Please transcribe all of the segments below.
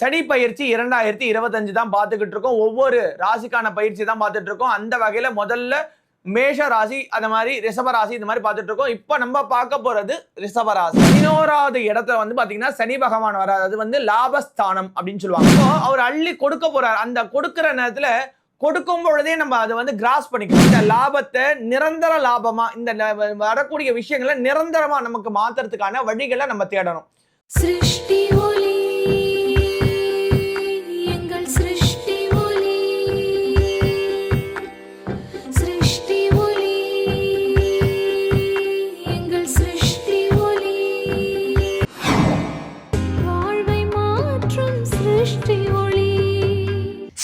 சனி பயிற்சி இரண்டாயிரத்தி இருபத்தஞ்சு தான் பார்த்துக்கிட்டு இருக்கோம். ஒவ்வொரு ராசிக்கான பயிற்சி தான் பார்த்துட்டு இருக்கோம். அந்த வகையில் முதல்ல மேஷ ராசி அந்த மாதிரி ரிஷப ராசி இந்த மாதிரி பார்த்துட்டு இருக்கோம். இப்போ நம்ம பார்க்க போகிறது ரிஷப ராசி. பதினோராவது இடத்துல வந்து பார்த்தீங்கன்னா சனி பகவான் வராது அது வந்து லாபஸ்தானம் அப்படின்னு சொல்லுவாங்க. ஸோ அவர் அள்ளி கொடுக்க போறார். அந்த கொடுக்குற நேரத்தில் கொடுக்கும் பொழுதே நம்ம அதை வந்து கிராஸ் பண்ணிக்கணும். இந்த லாபத்தை நிரந்தர லாபமா இந்த வரக்கூடிய விஷயங்களை நிரந்தரமா நமக்கு மாத்துறதுக்கான வழிகளை நம்ம தேடணும். சிருஷ்டி ஒளி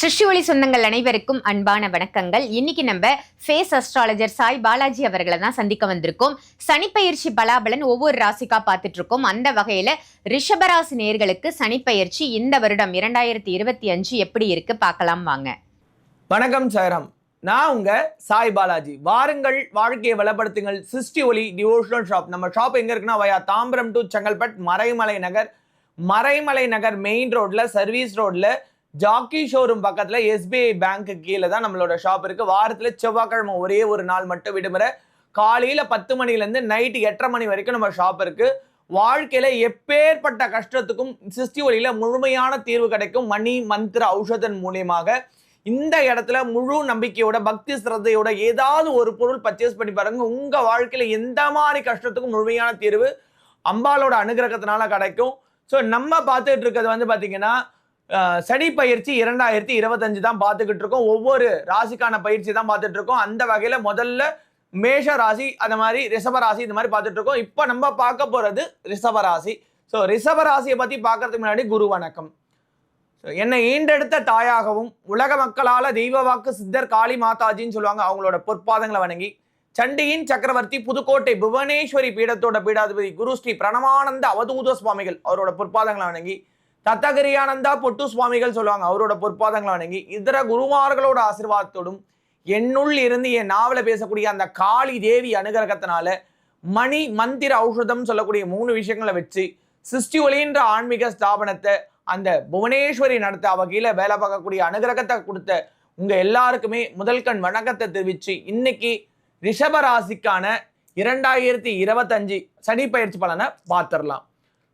சிருஷ்டி ஒளி சொந்தங்கள் அனைவருக்கும் அன்பான வணக்கங்கள். இன்னைக்கு நம்ம ஃபேஸ் அஸ்ட்ராலஜர் சாய் பாலாஜி அவர்களை தான் சந்திக்க வந்திருக்கோம். சனிப்பயிற்சி பலாபலன் ஒவ்வொரு ராசிக்கா பார்த்துட்டு இருக்கோம் அந்த வகையில ரிஷபராசி நேர்களுக்கு சனிப்பயிற்சி இந்த வருடம் இரண்டாயிரத்தி இருபத்தி அஞ்சு எப்படி இருக்கு பார்க்கலாம் வாங்க. வணக்கம் சாய்ராம். நான் உங்க சாய் பாலாஜி. வாருங்கள் வாழ்க்கையை வளப்படுத்துங்கள். சிருஷ்டி ஒலி டிவோஷனல் ஷாப் நம்ம ஷாப் எங்க இருக்குன்னா via Tambaram to Chengalpattu Maraimalai Nagar. Maraimalai Nagar main ரோட்ல சர்வீஸ் ரோட்ல ஜாக்கி ஷோரூம் பக்கத்தில் எஸ்பிஐ பேங்க்கு கீழே தான் நம்மளோட ஷாப் இருக்குது வாரத்தில் செவ்வாய்க்கிழமை ஒரே ஒரு நாள் மட்டும் விடுமுறை. காலையில் பத்து மணிலேருந்து நைட்டு எட்டரை மணி வரைக்கும் நம்ம ஷாப் இருக்கு. வாழ்க்கையில் எப்பேற்பட்ட கஷ்டத்துக்கும் சிஸ்டி ஒளியில் முழுமையான தீர்வு கிடைக்கும். மணி மந்திர ஔஷதன் மூலியமாக இந்த இடத்துல முழு நம்பிக்கையோட பக்தி சிரத்தையோட ஏதாவது ஒரு பொருள் பர்ச்சேஸ் பண்ணி பாருங்க. உங்கள் வாழ்க்கையில் எந்த மாதிரி கஷ்டத்துக்கும் முழுமையான தீர்வு அம்பாலோட அனுகிரகத்தினால கிடைக்கும். ஸோ நம்ம பார்த்துட்டு இருக்கிறது வந்து பார்த்திங்கன்னா சனி பயிற்சி இரண்டாயிரத்தி இருபத்தஞ்சு தான் பார்த்துக்கிட்டு இருக்கோம். ஒவ்வொரு ராசிக்கான பயிற்சி தான் பார்த்துட்டு இருக்கோம். அந்த வகையில் முதல்ல மேஷ ராசி அந்த மாதிரி ரிஷப ராசி இந்த மாதிரி பார்த்துட்டு இருக்கோம். இப்போ நம்ம பார்க்க போகிறது ரிஷப ராசி. ஸோ ரிஷப ராசியை பற்றி பார்க்கறதுக்கு முன்னாடி குரு வணக்கம். ஸோ என்னை ஈண்டெடுத்த தாயாகவும் உலக மக்களால் தெய்வ வாக்கு சித்தர் காளி மாதாஜின்னு சொல்லுவாங்க. அவங்களோட பொற்பாதங்களை வணங்கி சண்டியின் சக்கரவர்த்தி புதுக்கோட்டை புவனேஸ்வரி பீடத்தோட பீடாதிபதி குரு ஸ்ரீ பிரணவானந்த அவதூத சுவாமிகள் அவரோட பொற்பாதங்களை வணங்கி தத்தகிரியானந்தா பொட்டு சுவாமிகள் சொல்லுவாங்க. அவரோட பொற்பாதங்களை வணங்கி இதர குருமார்களோட ஆசிர்வாதத்தோடும் என்னுள் இருந்து என் நாவல பேசக்கூடிய அந்த காளி தேவி அனுகிரகத்தினால மணி மந்திர ஔஷதம் சொல்லக்கூடிய மூணு விஷயங்களை வச்சு சிஸ்டி ஒளின்ற ஆன்மீக ஸ்தாபனத்தை அந்த புவனேஸ்வரி நடத்த அவ கீழே வேலை பார்க்கக்கூடிய அனுகிரகத்தை கொடுத்த உங்க எல்லாருக்குமே முதல் கண் வணக்கத்தை தெரிவிச்சு இன்னைக்கு ரிஷபராசிக்கான இரண்டாயிரத்தி இருபத்தஞ்சு சனி பயிற்சி பலனை பார்த்துடலாம்.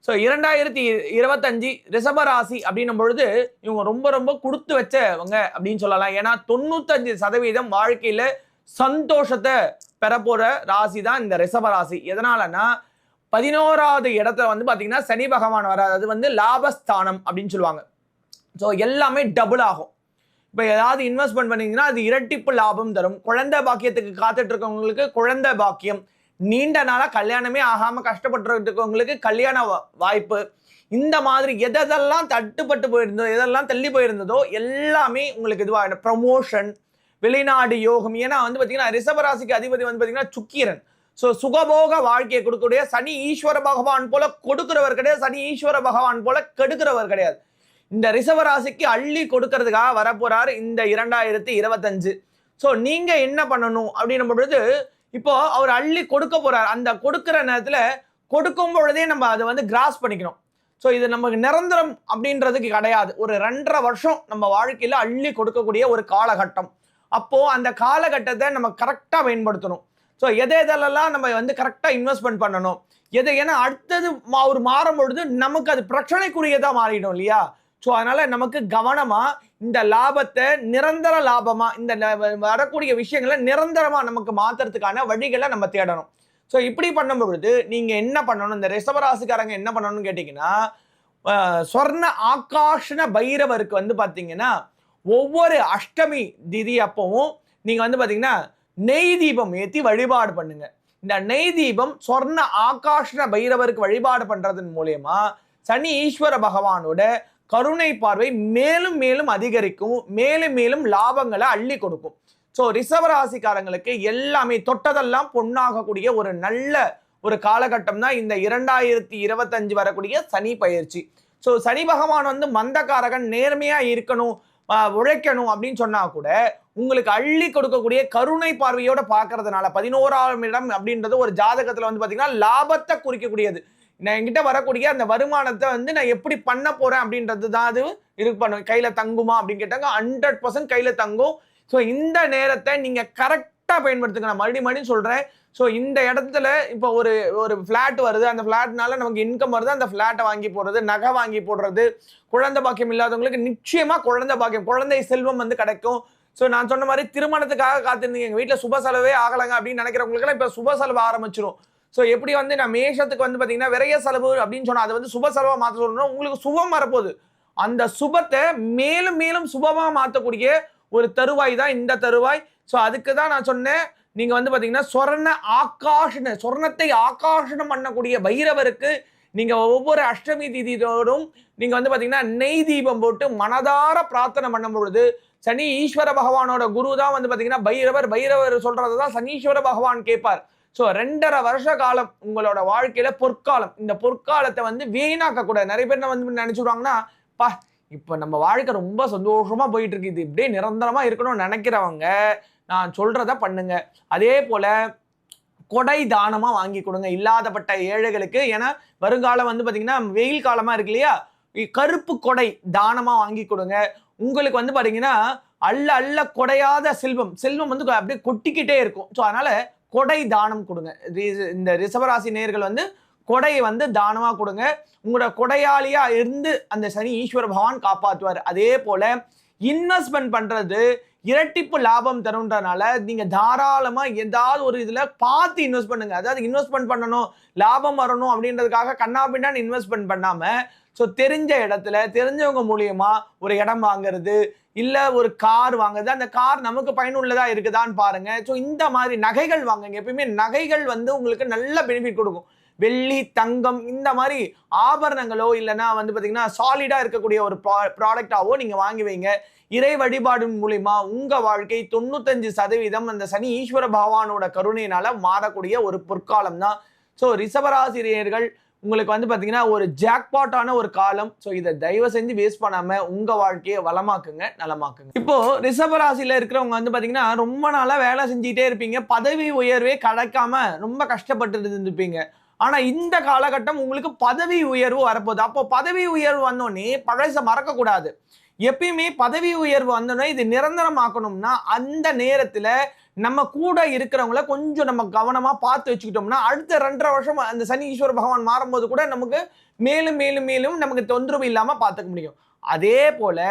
ஸோ இரண்டாயிரத்தி இருபத்தஞ்சு ரிஷப ராசி அப்படின்னும் பொழுது இவங்க ரொம்ப ரொம்ப கொடுத்து வச்சவங்க அப்படின்னு சொல்லலாம். ஏன்னா தொண்ணூத்தஞ்சு சதவீதம் வாழ்க்கையில் சந்தோஷத்தை பெறப்போகிற ராசி தான் இந்த ரிஷப ராசி. எதனாலன்னா பதினோராவது இடத்துல வந்து பார்த்தீங்கன்னா சனி பகவான் வராது அது வந்து லாபஸ்தானம் அப்படின்னு சொல்லுவாங்க. ஸோ எல்லாமே டபுள் ஆகும். இப்போ ஏதாவது இன்வெஸ்ட்மெண்ட் பண்ணிங்கன்னா அது இரட்டிப்பு லாபம் தரும். குழந்தை பாக்கியத்துக்கு காத்துட்டு இருக்கவங்களுக்கு குழந்தை பாக்கியம். நீண்ட நாளாக கல்யாணமே ஆகாமல் கஷ்டப்பட்டுருக்கவங்களுக்கு கல்யாண வா- வாய்ப்பு. இந்த மாதிரி எதெல்லாம் தட்டுப்பட்டு போயிருந்ததோ எதெல்லாம் தள்ளி போயிருந்ததோ எல்லாமே உங்களுக்கு இதுவாக ப்ரமோஷன் வெளிநாடு யோகம். ஏன்னா வந்து பார்த்தீங்கன்னா ரிஷபராசிக்கு அதிபதி வந்து பார்த்தீங்கன்னா சுக்கிரன். ஸோ சுகபோக வாழ்க்கையை கொடுக்கக்கூடிய சனி ஈஸ்வர பகவான் போல கொடுக்கிறவர் கிடையாது. சனி ஈஸ்வர பகவான் போல கெடுக்கிறவர் கிடையாது. இந்த ரிசவராசிக்கு அள்ளி கொடுக்கறதுக்காக வரப்போறாரு இந்த இரண்டாயிரத்தி இருபத்தஞ்சு. ஸோ நீங்கள் என்ன பண்ணணும் அப்படின்னும் பொழுது இப்போ அவர் அள்ளி கொடுக்க போறார். அந்த கொடுக்கிற நேரத்தில் கொடுக்கும் பொழுதே நம்ம அதை வந்து கிராஸ் பண்ணிக்கணும். ஸோ இது நமக்கு நிரந்தரம் அப்படின்றதுக்கு கிடையாது. ஒரு ரெண்டரை வருஷம் நம்ம வாழ்க்கையில் அள்ளி கொடுக்கக்கூடிய ஒரு காலகட்டம். அப்போது அந்த காலகட்டத்தை நம்ம கரெக்டாக பயன்படுத்தணும் ஸோ எதை எதெல்லாம் நம்ம வந்து கரெக்டாக இன்வெஸ்ட்மெண்ட் பண்ணணும்? எது ஏன்னா அடுத்தது மா மாறும் பொழுது நமக்கு அது பிரச்சனைக்குரியதாக மாறிடும் இல்லையா? ஸோ அதனால் நமக்கு கவனமாக இந்த லாபத்தை நிரந்தர லாபமாக இந்த ந- வரக்கூடிய விஷயங்களை நிரந்தரமாக நமக்கு மாத்துறதுக்கான வழிகளை நம்ம தேடணும். ஸோ இப்படி பண்ணும் பொழுது நீங்கள் என்ன பண்ணணும்? இந்த ரிஷபராசிக்காரங்க என்ன பண்ணணும்னு கேட்டிங்கன்னா சொர்ண ஆகாஷன பைரவருக்கு வந்து பார்த்திங்கன்னா ஒவ்வொரு அஷ்டமி திதி அப்பவும் நீங்கள் வந்து பார்த்திங்கன்னா நெய் தீபம் ஏற்றி வழிபாடு பண்ணுங்கள் இந்த நெய் தீபம் சொர்ண ஆகாஷ்ண பைரவருக்கு வழிபாடு பண்ணுறதன் மூலயமா சனி ஈஸ்வர பகவானோட கருணை பார்வை மேலும் மேலும் அதிகரிக்கும் மேலும் மேலும் லாபங்களை அள்ளி கொடுக்கும். ஸோ ரிஷபராசிக்காரங்களுக்கு எல்லாமே தொட்டதெல்லாம் பொண்ணாகக்கூடிய ஒரு நல்ல ஒரு காலகட்டம் தான் இந்த இரண்டாயிரத்தி இருபத்தஞ்சு வரக்கூடிய சனி பயிற்சி. ஸோ சனி பகவான் வந்து மந்தக்காரகன் நேர்மையாக இருக்கணும் உழைக்கணும் அப்படின்னு சொன்னா கூட உங்களுக்கு அள்ளி கொடுக்கக்கூடிய கருணை பார்வையோட பார்க்கறதுனால பதினோராம் இடம் அப்படின்றது ஒரு ஜாதகத்துல வந்து பாத்தீங்கன்னா லாபத்தை குறிக்கக்கூடியது. நான் என்கிட்ட வரக்கூடிய அந்த வருமானத்தை வந்து நான் எப்படி பண்ண போறேன் அப்படின்றது தான் அது இது பண்ணுவேன் கையில தங்குமா அப்படின்னு கேட்டாங்க. ஹண்ட்ரட் பர்சன்ட் கையில தங்கும். ஸோ இந்த நேரத்தை நீங்க கரெக்டாக பயன்படுத்துங்க நான் மறுபடியும் மறுபடியும் சொல்றேன். ஸோ இந்த இடத்துல இப்போ ஒரு ஒரு ஃப்ளாட் வருது. அந்த ஃப்ளாட்னால நமக்கு இன்கம் வருது. அந்த ஃப்ளாட்டை வாங்கி போடுறது நகை வாங்கி போடுறது குழந்தை பாக்கியம் இல்லாதவங்களுக்கு நிச்சயமாக குழந்தை பாக்கியம் குழந்தை செல்வம் வந்து கிடைக்கும். ஸோ நான் சொன்ன மாதிரி திருமணத்துக்காக காத்திருந்தீங்க. எங்கள் வீட்டில் சுப செலவே ஆகலைங்க அப்படின்னு நினைக்கிறவங்களுக்குலாம் இப்போ சுப செலவு ஆரம்பிச்சிடும் ஸோ எப்படி வந்து நான் மேஷத்துக்கு வந்து பார்த்தீங்கன்னா விரைய செலவு அப்படின்னு சொன்னால் அதை வந்து சுப செலவாக மாற்ற சொல்லணும். உங்களுக்கு சுபம் வரப்போகுது. அந்த சுபத்தை மேலும் மேலும் சுபமாக மாற்றக்கூடிய ஒரு தருவாய் தான் இந்த தருவாய். ஸோ அதுக்கு தான் நான் சொன்னேன். நீங்கள் வந்து பார்த்தீங்கன்னா சொர்ண ஆகாஷன சொர்ணத்தை ஆகாஷனம் பண்ணக்கூடிய பைரவருக்கு நீங்கள் ஒவ்வொரு அஷ்டமி திதியோடும் நீங்கள் வந்து பார்த்தீங்கன்னா நெய் தீபம் போட்டு மனதார பிரார்த்தனை பண்ணும் பொழுது சனி ஈஸ்வர பகவானோட குரு தான் வந்து பார்த்தீங்கன்னா பைரவர். பைரவர் சொல்கிறது தான் சனீஸ்வர பகவான் கேட்பார். ஸோ ரெண்டரை வருஷ காலம் உங்களோட வாழ்க்கையில பொற்காலம். இந்த பொற்காலத்தை வந்து வீணாக்க கூடாது நிறைய பேர் என்ன வந்து நினைச்சுடுவாங்கன்னா பா இப்போ நம்ம வாழ்க்கை ரொம்ப சந்தோஷமா போயிட்டு இருக்கு இது இப்படியே நிரந்தரமா இருக்கணும்னு நினைக்கிறவங்க நான் சொல்றத பண்ணுங்க. அதே போல கொடை தானமா வாங்கி கொடுங்க. இல்லாதப்பட்ட ஏழைகளுக்கு ஏன்னா வருங்காலம் வந்து பாத்தீங்கன்னா வெயில் காலமா இருக்கு இல்லையா? இ- கருப்பு கொடை தானமா வாங்கி கொடுங்க. உங்களுக்கு வந்து பாத்தீங்கன்னா அள்ள அள்ள கொடையாத செல்வம். செல்வம் வந்து அப்படியே கொட்டிக்கிட்டே இருக்கும். ஸோ அதனால கொடை தானம் கொடுங்க. இந்த ரிஷபராசி நேர்கள் வந்து கொடையை வந்து தானமாக கொடுங்க. உங்களோட கொடையாளியாக இருந்து அந்த சனி ஈஸ்வர பகவான் காப்பாற்றுவார் அதே போல் இன்வெஸ்ட்மெண்ட் பண்ணுறது இரட்டிப்பு லாபம் தரும்ன்றனால நீங்கள் தாராளமாக ஏதாவது ஒரு இதில் பார்த்து இன்வெஸ்ட் பண்ணுங்கள் அதாவது இன்வெஸ்ட்மெண்ட் பண்ணணும் லாபம் வரணும் அப்படின்றதுக்காக கண்ணா பின்னான்னு இன்வெஸ்ட்மெண்ட் பண்ணாமல் ஸோ தெரிஞ்ச இடத்துல தெரிஞ்சவங்க மூலியமா ஒரு இடம் வாங்குறது இல்லை ஒரு கார் வாங்குறது அந்த கார் நமக்கு பயனுள்ளதாக இருக்குதான்னு பாருங்க. ஸோ இந்த மாதிரி நகைகள் வாங்குங்க. எப்பயுமே நகைகள் வந்து உங்களுக்கு நல்ல பெனிஃபிட் கொடுக்கும். வெள்ளி தங்கம் இந்த மாதிரி ஆபரணங்களோ இல்லைன்னா வந்து பார்த்தீங்கன்னா சாலிடாக இருக்கக்கூடிய ஒரு ப்ரா ப்ராடக்டாவோ நீங்கள் வாங்கி வைங்க. இறை வழிபாடு மூலிமா உங்கள் வாழ்க்கை தொண்ணூத்தஞ்சு சதவீதம் அந்த சனி ஈஸ்வர பகவானோட கருணையினால் மாறக்கூடிய ஒரு பொற்காலம் தான். ஸோ ரிசவராசிரியர்கள் உங்களுக்கு வந்து பார்த்தீங்கன்னா ஒரு ஜாக்பாட்டான ஒரு காலம். ஸோ இதை தயவு செஞ்சு வேஸ்ட் பண்ணாமல் உங்கள் வாழ்க்கையை வளமாக்குங்க நலமாக்குங்க. இப்போ ரிஷபராசியில இருக்கிறவங்க வந்து பார்த்தீங்கன்னா ரொம்ப நாளாக வேலை செஞ்சுட்டே இருப்பீங்க. பதவி உயர்வே கிடைக்காம ரொம்ப கஷ்டப்பட்டு இருந்திருப்பீங்க ஆனால் இந்த காலகட்டம் உங்களுக்கு பதவி உயர்வு வரப்போகுது. அப்போ பதவி உயர்வு வந்தோடனே பழசை மறக்கக்கூடாது. எப்பயுமே பதவி உயர்வு வந்தோடனே இது நிரந்தரமாக்கணும்னா அந்த நேரத்தில் நம்ம கூட இருக்கிறவங்கள கொஞ்சம் நம்ம கவனமாக பார்த்து வச்சுக்கிட்டோம்னா அடுத்த ரெண்டரை வருஷம் அந்த சனி ஈஸ்வர பகவான் மாறும்போது கூட நமக்கு மேலும் மேலும் மேலும் நமக்கு தொந்தரவு இல்லாமல் பார்த்துக்க முடியும். அதே போல்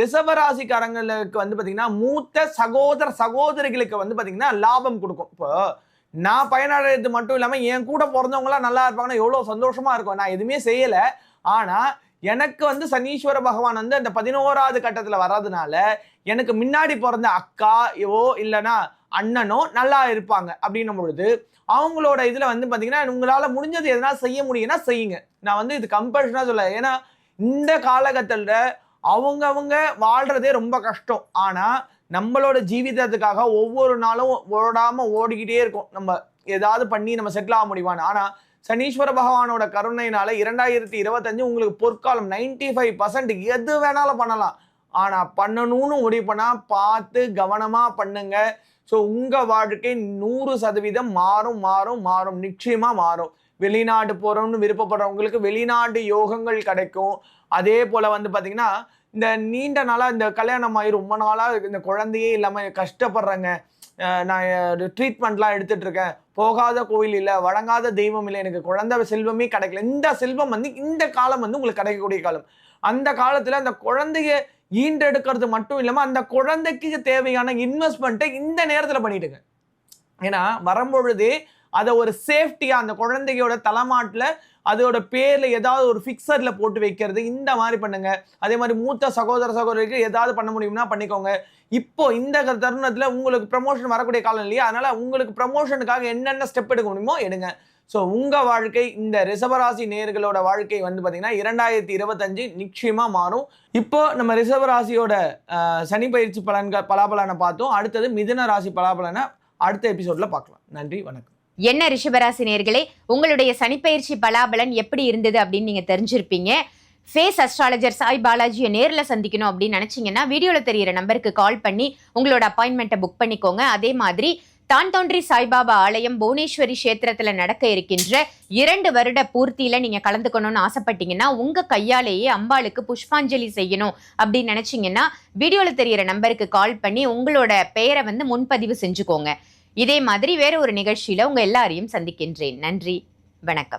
ரிசவராசிக்காரங்களுக்கு வந்து பார்த்திங்கன்னா மூத்த சகோதர சகோதரிகளுக்கு வந்து பார்த்திங்கன்னா லாபம் கொடுக்கும். இப்போ நான் பயனடைகிறது மட்டும் இல்லாமல் என் கூட பிறந்தவங்களாம் நல்லா இருப்பாங்கன்னா எவ்வளோ சந்தோஷமாக இருக்கும். நான் எதுவுமே செய்யலை. ஆனால் எனக்கு வந்து சனீஸ்வர பகவான் வந்து அந்த பதினோராவது கட்டத்தில் வர்றதுனால எனக்கு முன்னாடி பிறந்த அக்கா ஓ இல்லைன்னா அண்ணனோ நல்லா இருப்பாங்க அப்படின்னும் பொழுது அவங்களோட இதில் வந்து பார்த்திங்கன்னா உங்களால் முடிஞ்சது எதனா செய்ய முடியும்னா செய்யுங்க. நான் வந்து இது கம்பல்ஷனாக சொல்ல ஏன்னா இந்த காலகட்டத்தில் அவங்கவுங்க வாழ்கிறதே ரொம்ப கஷ்டம். ஆனால் நம்மளோட ஜீவிதத்துக்காக ஒவ்வொரு நாளும் ஓடாமல் ஓடிக்கிட்டே இருக்கும். நம்ம ஏதாவது பண்ணி நம்ம செட்டில் ஆக முடியுமான்னு. ஆனால் சனீஸ்வர பகவானோட கருணையினால இரண்டாயிரத்தி இருபத்தஞ்சு உங்களுக்கு பொற்காலம் 95% ஃபைவ் பர்சன்ட் எது வேணாலும் பண்ணலாம். ஆனால் பண்ணணும்னு முடிவு பார்த்து கவனமாக பண்ணுங்கள் ஸோ உங்கள் வாழ்க்கை நூறு சதவீதம் மாறும் மாறும் மாறும். நிச்சயமாக மாறும். வெளிநாடு போகிறோம்னு விருப்பப்படுறவங்களுக்கு வெளிநாடு யோகங்கள் கிடைக்கும். அதே போல் வந்து பார்த்திங்கன்னா இந்த நீண்ட நாளாக இந்த கல்யாணம் ஆகி ரொம்ப நாளாக இந்த குழந்தையே இல்லாமல் கஷ்டப்படுறேங்க. நான் ட்ரீட்மெண்ட்லாம் எடுத்துட்ருக்கேன் போகாத கோயில் இல்லை வழங்காத தெய்வம் இல்லை எனக்கு குழந்தை செல்வமே கிடைக்கல. இந்த செல்வம் வந்து இந்த காலம் வந்து உங்களுக்கு கிடைக்கக்கூடிய காலம். அந்த காலத்தில் அந்த குழந்தைய ஈண்டெடுக்கிறது மட்டும் இல்லாமல் அந்த குழந்தைக்கு தேவையான இன்வெஸ்ட்மெண்ட்டை இந்த நேரத்தில் பண்ணிடுங்க. ஏன்னா வரும்பொழுது அதை ஒரு சேஃப்டியாக அந்த குழந்தையோட தலைமாட்டில் அதோட பேரில் ஏதாவது ஒரு ஃபிக்சரில் போட்டு வைக்கிறது இந்த மாதிரி பண்ணுங்க. அதே மாதிரி மூத்த சகோதர சகோதரிக்கு ஏதாவது பண்ண முடியும்னா பண்ணிக்கோங்க. இப்போ இந்த க- உங்களுக்கு ப்ரமோஷன் வரக்கூடிய காலம் இல்லையா? அதனால் உங்களுக்கு ப்ரமோஷனுக்காக என்னென்ன ஸ்டெப் எடுக்க முடியுமோ எடுங்க. ஸோ உங்கள் வாழ்க்கை இந்த ரிசவராசி நேர்களோட வாழ்க்கை வந்து பார்த்திங்கன்னா இரண்டாயிரத்தி இருபத்தஞ்சு நிச்சயமாக மாறும். இப்போ நம்ம ரிசவராசியோட சனி பயிற்சி பலன்கள் பலாபலனை பார்த்தோம். அடுத்தது மிதன ராசி பலாபலனை அடுத்த எபிசோடில் பார்க்கலாம். நன்றி வணக்கம். என்ன ரிஷபராசி நேர்களே உங்களுடைய சனிப்பயிற்சி பலாபலன் எப்படி இருந்தது அப்படின்னு நீங்கள் தெரிஞ்சிருப்பீங்க. ஃபேஸ் அஸ்ட்ராலஜர் சாய் பாலாஜியை நேரில் சந்திக்கணும் அப்படின்னு நினச்சிங்கன்னா வீடியோவில் தெரியிற நம்பருக்கு கால் பண்ணி உங்களோட அப்பாயின்மெண்ட்டை புக் பண்ணிக்கோங்க. அதே மாதிரி தான் தோன்றி சாய்பாபா ஆலயம் புவனேஸ்வரி கஷேத்திரத்துல நடக்க இருக்கின்ற இரண்டு வருட பூர்த்தியில நீங்க கலந்துக்கணும்னு ஆசைப்பட்டீங்கன்னா உங்க கையாலேயே அம்பாளுக்கு புஷ்பாஞ்சலி செய்யணும் அப்படின்னு நினைச்சீங்கன்னா வீடியோல தெரியிற நம்பருக்கு கால் பண்ணி உங்களோட பெயரை வந்து முன்பதிவு செஞ்சுக்கோங்க. இதே மாதிரி வேற ஒரு நிகழ்ச்சியில உங்க எல்லாரையும் சந்திக்கின்றேன். நன்றி. வணக்கம்.